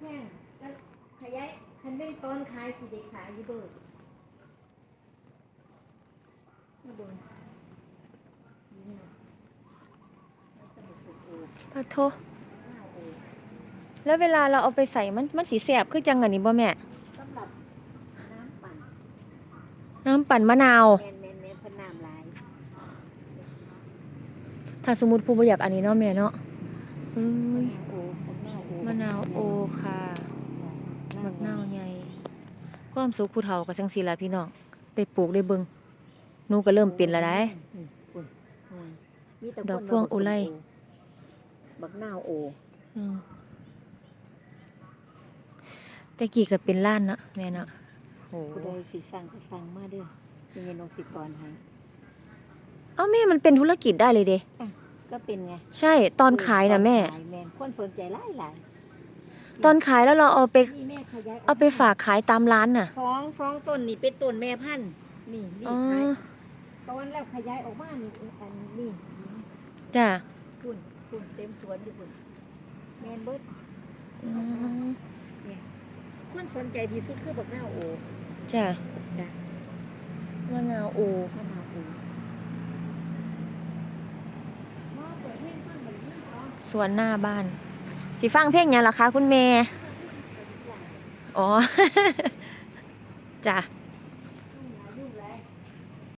แห้งแล้วขยายคันเป็นต้นขายสิได้ขายอยู่เบิดมาเบิ่งนี่เนาะมันจะบ่สุกโอ้ปะโทข้าวโอ้แล้วเวลาเราเอาไปใส่มันมันสีแสบคือจังอันนี้บ่แม่ สำหรับน้ำปั่นน้ำปั่นมะนาว แมนแมนแมนเพิ่นน้ำหลายถ้าสมมติผู้บ่อยากอันนี้เนาะแม่เนาะเอ้ยโอ้มะนาวโอ้มะนาวโอค่ะมะนาวใหญ่ความสุขผู้เฒ่าก็จังซี่ล่ะพี่น้องได้ปลูกได้เบิ่งหนูก็เริ่มเป็นแล้วได้อืมอุ่นอืมมีแต่ดอกคนพวงอุไร บักนาวโออืมแต่กี้ก็เป็นล้านเนาะแม่เนาะโหผู้ใดสิสั่งก็สั่งมาเด้อมีเงินนกสิกรให้เอ้าแม่มันเป็นธุรกิจได้เลยเด้ก็เป็นไงใช่ตอนขายนะแม่ตอนขายแม่นคนสนใจหลายหลาย ตอนขายแล้วเราเอาไปนี่แม่ขยายกเอาไปฝากขายตามร้านน่ะ สองสองต้นนี่เป็นต้นแม่พันธุ์นี่นี่อ๋อ ขายตอนแล้วขยายออกมานี่อันนี้จ้ะคุณคุณเต็มสวนอยู่คุณแมนเบิดอืมคนสนใจที่สุดคือบักนาวโอจ้ะจ้ะมะนาวโอมะนาวโอมาเปิดเพลงฟังแบบนี้เหรอสวนหน้าบ้าน สิฟังเพลงยังล่ะคะคุณเมย์อ๋อ จ้ะ